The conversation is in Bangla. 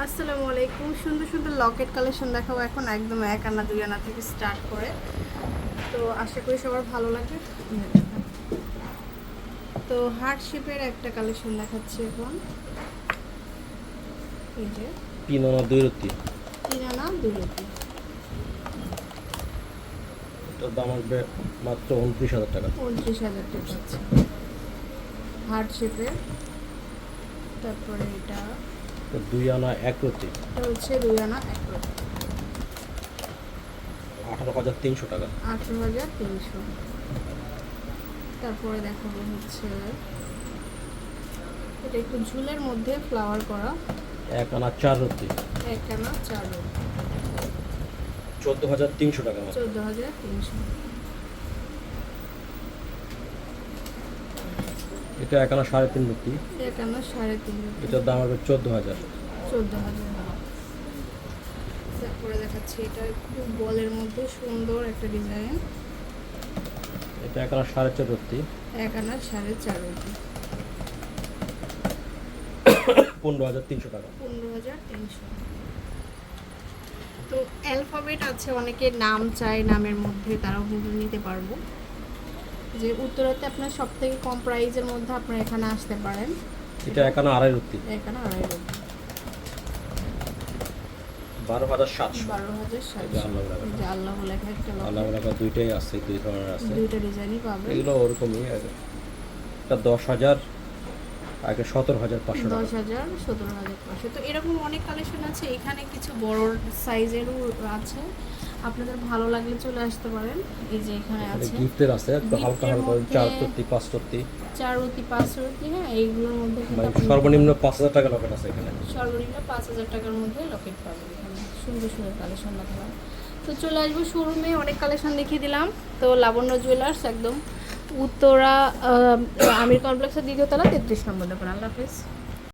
আসসালামু আলাইকুম। সুন্দর সুন্দর লকেট কালেকশন দেখাবো এখন একদম এক আনা দুই আনা থেকে স্টার্ট করে। তো আশা করি সবার ভালো লাগে তো হার্ট শেপের একটা কালেকশন দেখাচ্ছি এখন। এই যে। তিন আনা দুই রুটি তিন আনা দুই রুটি দাম আসবে মাত্র উনত্রিশ হাজার টাকা। উনত্রিশ হাজার টাকা আছে। হার্ট শেপের। তারপরে এটা। দুই আনা এক রুটি। হচ্ছে দুই আনা এক রুটি। আঠারো হাজার তিনশো টাকা। আঠেরো হাজার তিনশো। তারপরে দেখাবো হচ্ছে এটা একটু ঝুলের মধ্যে ফ্লাওয়ার করা। এক আনা চার রুটি। এক আনা চার চোদ্দ হাজার তিনশো টাকা। চোদ্দ হাজার তিনশো। এটা এক আনা সাড়ে তিন রুটি এক আনা সাড়ে তিন এটার দাম আসবে চোদ্দ হাজার। চোদ্দ হাজার। তারপরে দেখাচ্ছি এটা একটু বলের মধ্যে সুন্দর একটা ডিজাইন। এটা এক আনা সাড়ে চার রুটি এক আনা সাড়ে চার পনেরো হাজার তিনশো টাকা। পনেরো হাজার তিনশো। তো অ্যালফাবেট আছে অনেকে নাম চায় নামের মধ্যে তারাও কিন্তু নিতে পারব। যে উত্তরাতে আপনার সব থেকে কম প্রাইজের মধ্যে আপনারা এখানে আসতে পারেন। এটা এখানে আড়াই রুটি এখানে আড়াই রুপি। বারো হাজার সাতশো। বারো হাজার সাতশো। আল্লাহ। আল্লাহ লেখা একটা আলাদা locket। দুইটাই আছে দুই ধরনের আছে। দুইটা ডিজাইনই পাবেন। এগুলো ওরকমই আছে এটা দশ হাজার আগে সতেরো হাজার পাঁচশো দশ হাজার সতেরো হাজার পাঁচশো। তো এরকম অনেক কালেকশন আছে। এখানে কিছু বড় সাইজেরও আছে। আপনাদের ভালো লাগলে চলে আসতে পারেন। এই যে এখানে আছে। গিফটের আছে একটু হালকা হালকা চার তত্তি পাঁচ তত্তি চার রুটি পাঁচ রুটি হ্যাঁ এইগুলোর মধ্যে মানে সর্বনিম্ন পাঁচ হাজার টাকা লকেট আছে এখানে। সর্বনিম্ন পাঁচ হাজার টাকার মধ্যে লকেট পাবেন এখানে। সুন্দর সুন্দর কালেকশন দেখালাম তো চলে আসব শোরুমে অনেক কালেকশন দেখিয়ে দিলাম। তো লাবণ্য জুয়েলার্স একদম। উত্তরা আমির কমপ্লেক্সের দ্বিতীয় তলা তেত্রিশ নম্বর দোকান। আল্লাহ হাফিজ।